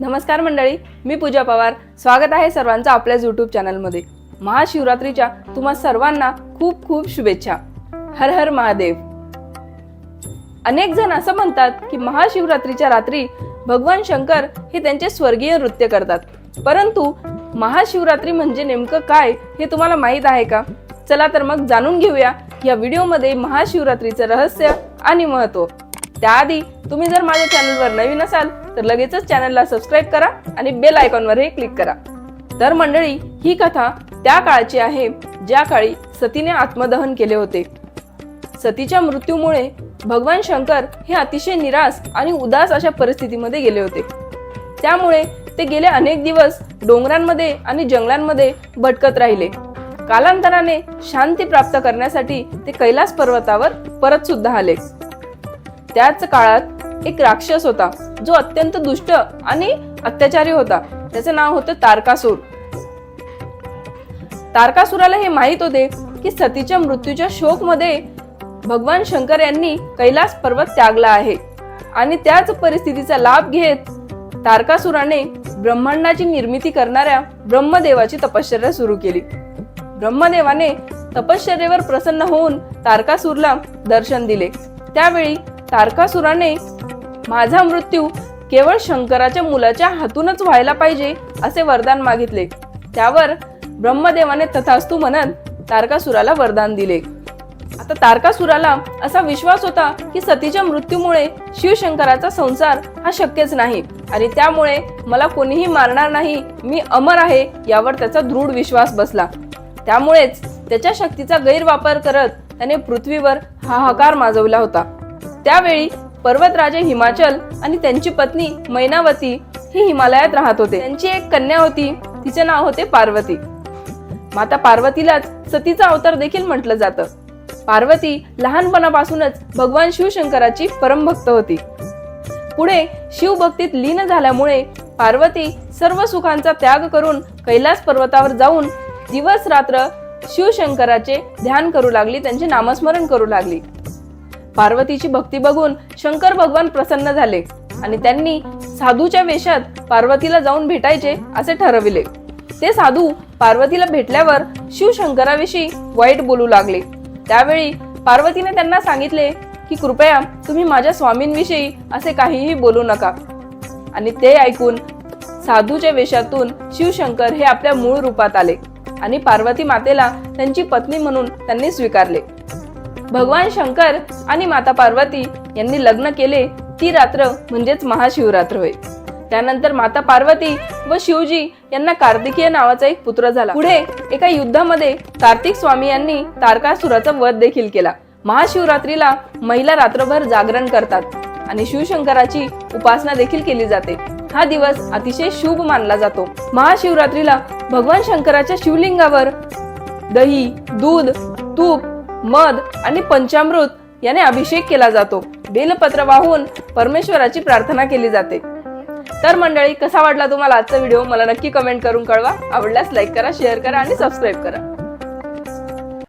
नमस्कार मंडळी मी पूजा पवार. स्वागत आहे सर्वांचं आपल्याच यूट्यूब चॅनलमध्ये महाशिवरात्रीच्या तुम्हा सर्वांना खूप खूप शुभेच्छा. हर हर महादेव. अनेक जण असं म्हणतात की महाशिवरात्रीच्या रात्री भगवान शंकर हे त्यांचे स्वर्गीय नृत्य करतात. परंतु महाशिवरात्री म्हणजे नेमकं काय हे तुम्हाला माहीत आहे का? चला तर मग जाणून घेऊया या व्हिडिओमध्ये महाशिवरात्रीचं रहस्य आणि महत्त्व त्याआधी तुम्ही जर माझ्या चॅनलवर नवीन असाल तर लगेचच चॅनलला सबस्क्राईब करा आणि बेल आयकॉनवरही क्लिक करा. तर मंडळी ही कथा त्या काळाची आहे ज्या काळी सतीने आत्मदहन केले होते. सतीच्या मृत्यूमुळे भगवान शंकर हे अतिशय निराश आणि उदास अशा परिस्थितीमध्ये गेले होते. त्यामुळे ते गेले अनेक दिवस डोंगरांमध्ये आणि जंगलांमध्ये भटकत राहिले. कालांतराने शांती प्राप्त करण्यासाठी ते कैलास पर्वतावर परत सुद्धा आले. त्याच काळात एक राक्षस होता. जो अत्यंत दुष्ट आणि अत्याचारी होता. त्याचं नाव होतं तारकासूर. तारकासुराला हे माहीत होते की सतीच्या मृत्यूच्या शोकमध्ये भगवान शंकर यांनी कैलास पर्वत त्यागला आहे. आणि त्याच परिस्थितीचा लाभ घेत तारकासुराने ब्रह्मांडाची निर्मिती करणाऱ्या ब्रह्मदेवाची तपश्चर्या सुरू केली. ब्रह्मदेवाने तपश्चर्येवर प्रसन्न होऊन तारकासूरला दर्शन दिले. त्यावेळी तारकासुराने माझा मृत्यू केवळ शंकराच्या मुलाच्या हातूनच व्हायला पाहिजे असे वरदान मागितले. त्यावर ब्रह्मदेवाने तथास्तू म्हणत तारकासुराला वरदान दिले. आता तारकासुराला असा विश्वास होता की सतीच्या मृत्यूमुळे शिवशंकराचा संसार हा शक्यच नाही आणि त्यामुळे मला कोणीही मारणार नाही मी अमर आहे यावर त्याचा दृढ विश्वास बसला. त्यामुळेच त्याच्या शक्तीचा गैरवापर करत त्याने पृथ्वीवर हाहाकार माजवला होता. त्यावेळी पर्वतराजे हिमाचल आणि त्यांची पत्नी मैनावती ही हिमालयात राहत होते. त्यांची एक कन्या होती. तिचे नाव होते पार्वती. माता पार्वतीलाच सतीचा अवतार देखील म्हटलं जातं. पार्वती लहानपणापासूनच भगवान शिवशंकराची परमभक्त होती. पुढे शिवभक्तीत लीन झाल्यामुळे पार्वती सर्व सुखांचा त्याग करून कैलास पर्वतावर जाऊन दिवस रात्र शिवशंकराचे ध्यान करू लागली त्यांचे नामस्मरण करू लागली. पार्वतीची भक्ती बघून शंकर भगवान प्रसन्न झाले आणि त्यांनी साधूच्या वेशात पार्वतीला जाऊन भेटायचे असे ठरविले. ते साधू पार्वतीला भेटल्यावर शिवशंकराविषयी वाईट बोलू लागले. त्यावेळी पार्वतीने त्यांना सांगितले की कृपया तुम्ही माझ्या स्वामींविषयी असे काहीही बोलू नका. आणि ते ऐकून साधूच्या वेशातून शिवशंकर हे आपल्या मूळ रूपात आले आणि पार्वती मातेला त्यांची पत्नी म्हणून त्यांनी स्वीकारले. भगवान शंकर आणि माता पार्वती यांनी लग्न केले ती रात्र म्हणजेच महाशिवरात्र होय त्यानंतर माता पार्वती व शिवजी यांना कार्तिकीय नावाचा एक पुत्र झाला. पुढे एका युद्धामध्ये कार्तिक स्वामी यांनी तारकासुराचा वध देखील केला. महाशिवरात्रीला महिला रात्रभर जागरण करतात आणि शिवशंकराची उपासना देखील केली जाते. हा दिवस अतिशय शुभ मानला जातो. महाशिवरात्रीला भगवान शंकराच्या शिवलिंगावर दही दूध तूप मध आणि पंचामृत याने अभिषेक केला जातो. बेलपत्र वाहून परमेश्वराची प्रार्थना केली जाते. तर मंडळी कसा वाटला तुम्हाला आजचा व्हिडिओ? मला नक्की कमेंट करून कळवा. आवडल्यास लाईक करा शेअर करा आणि सबस्क्राईब करा.